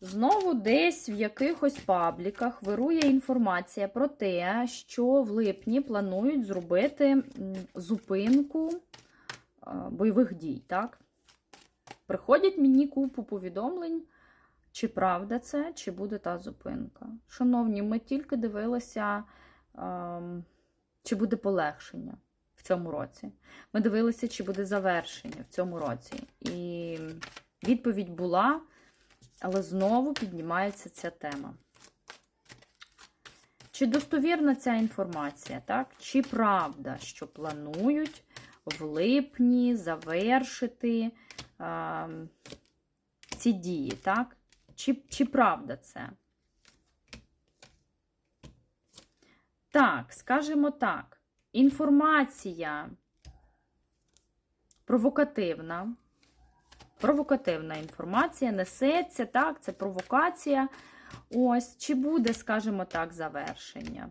Знову десь в якихось пабліках вирує інформація про те, що в липні планують зробити зупинку е, бойових дій. Так? Приходять мені купу повідомлень, чи правда це, чи буде та зупинка. Шановні, ми тільки дивилися, ем, чи буде полегшення в цьому році. Ми дивилися, чи буде завершення в цьому році. І відповідь була. Але знову піднімається ця тема. Чи достовірна ця інформація, так? Чи правда, що планують в липні завершити е, ці дії, так? Чи, чи правда це? Так, скажімо так, інформація провокативна провокативна інформація несеться, так, це провокація. Ось, чи буде, скажімо так, завершення?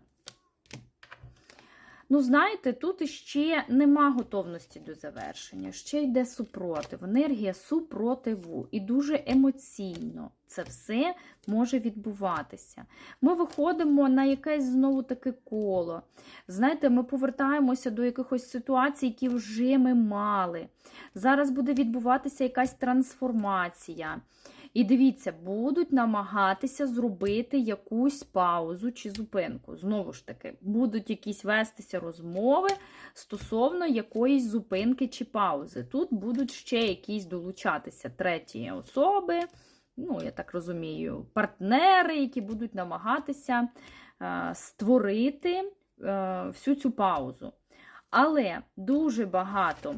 Ну, знаєте, тут іще нема готовності до завершення, ще йде супротив, енергія супротиву. І дуже емоційно це все може відбуватися. Ми виходимо на якесь знову таке коло. Знаєте, ми повертаємося до якихось ситуацій, які вже ми мали. Зараз буде відбуватися якась трансформація. І дивіться, будуть намагатися зробити якусь паузу чи зупинку. Знову ж таки, будуть якісь вестися розмови стосовно якоїсь зупинки чи паузи. Тут будуть ще якісь долучатися треті особи, ну, я так розумію, партнери, які будуть намагатися е, створити е, всю цю паузу. Але дуже багато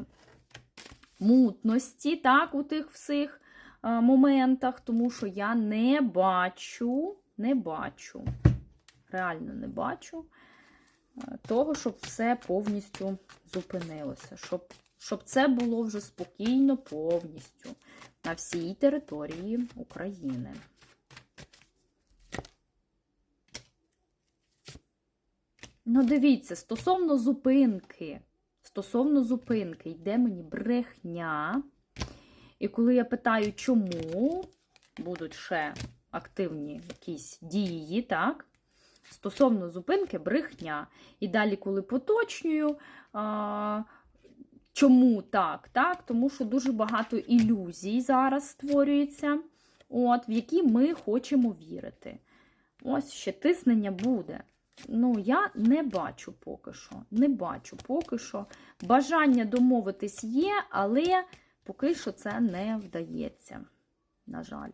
мутності, так, у тих всіх моментах, тому що я не бачу, не бачу, реально не бачу е, того, щоб все повністю зупинилося, щоб, щоб це було вже спокійно повністю на всій території України. Ну, дивіться, стосовно зупинки, стосовно зупинки, йде мені брехня. І коли я питаю, чому будуть ще активні якісь дії, так? Стосовно зупинки, брехня. І далі, коли поточнюю, а, чому так? так? Тому що дуже багато ілюзій зараз створюється, от, в які ми хочемо вірити. Ось ще тиснення буде. Ну, я не бачу поки що. Не бачу поки що. Бажання домовитись є, але поки що це не вдається. На жаль.